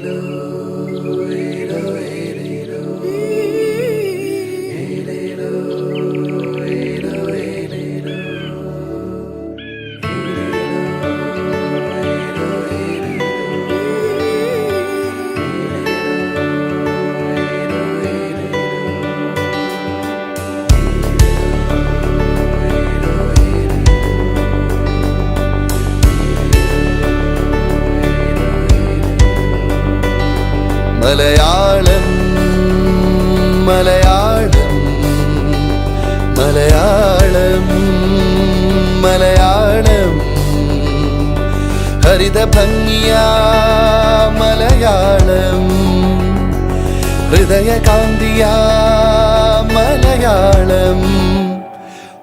do, do, do, do. Malayalam Malayalam Malayalam Malayalam. ഹരിത ഭംഗിയ മലയാളം ഹൃദയകാന്തിയ മലയാളം.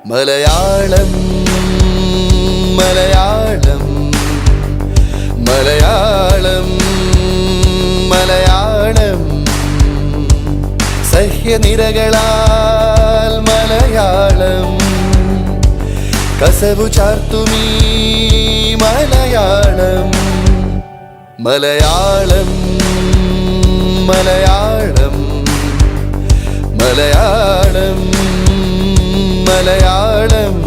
മലയാളം മലയാളം മലയാളം. സഹ്യനിരകളാൽ മലയാളം. കസവു ചാർത്തുമീ മലയാളം. മലയാളം മലയാളം മലയാളം മലയാളം.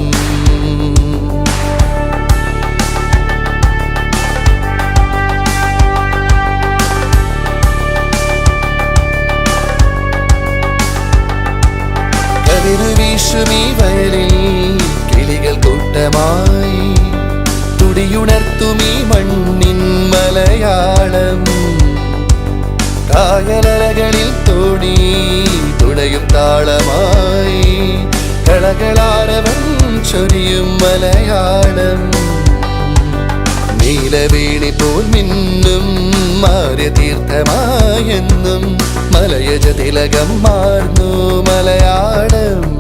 വീശുമീ വയലിൽ കിളികൾ കൂട്ടമായി തുടിയുണർത്തുമീ മണ്ണിൻ മലയാളം. കായലകളിൽ തോടി തുണയും താളമായി. കളകളാരവൻ ചൊരിയും മലയാളം. നീലവേണി പോൽ മിന്നും മാറിയ തീർത്ഥമായെന്നും മലയജ തിലകം മാർന്നു മലയാളം.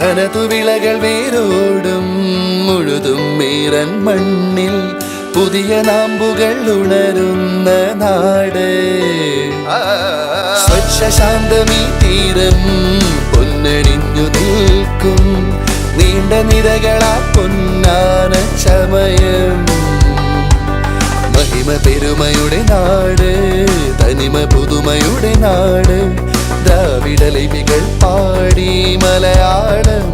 തനതു വിളകൾ വേരോടും മുഴുതും മീറൻ മണ്ണിൽ പുതിയ നാമ്പുകൾ ഉണരുന്ന നാട്. സ്വച്ഛ ശാന്തമീ തീരം പൊന്നണിഞ്ഞു നിൽക്കും. നീണ്ട നിരകളാ പൊന്നാന ചമയം. മഹിമ പെരുമയുടെ നാട് തനിമ പുതുമയുടെ നാട് ദ്രാവിഡലിപികൾ പാടി മലയാളം.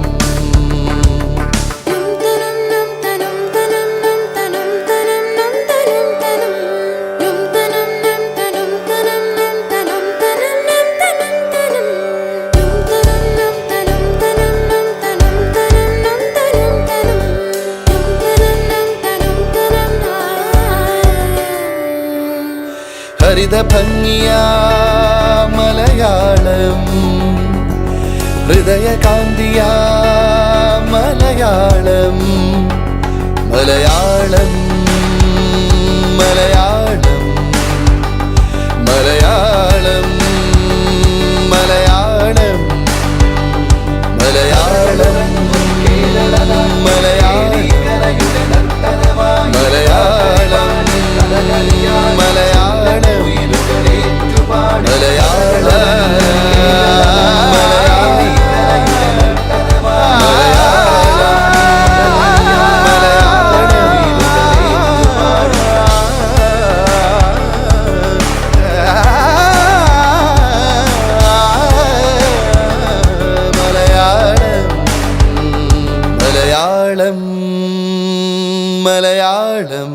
ഹരിത ഭംഗിയാ மலையாளம். ஹிருதய காந்தியா மலையாளம். மலையாளம் மலையாளம். മലയാളം.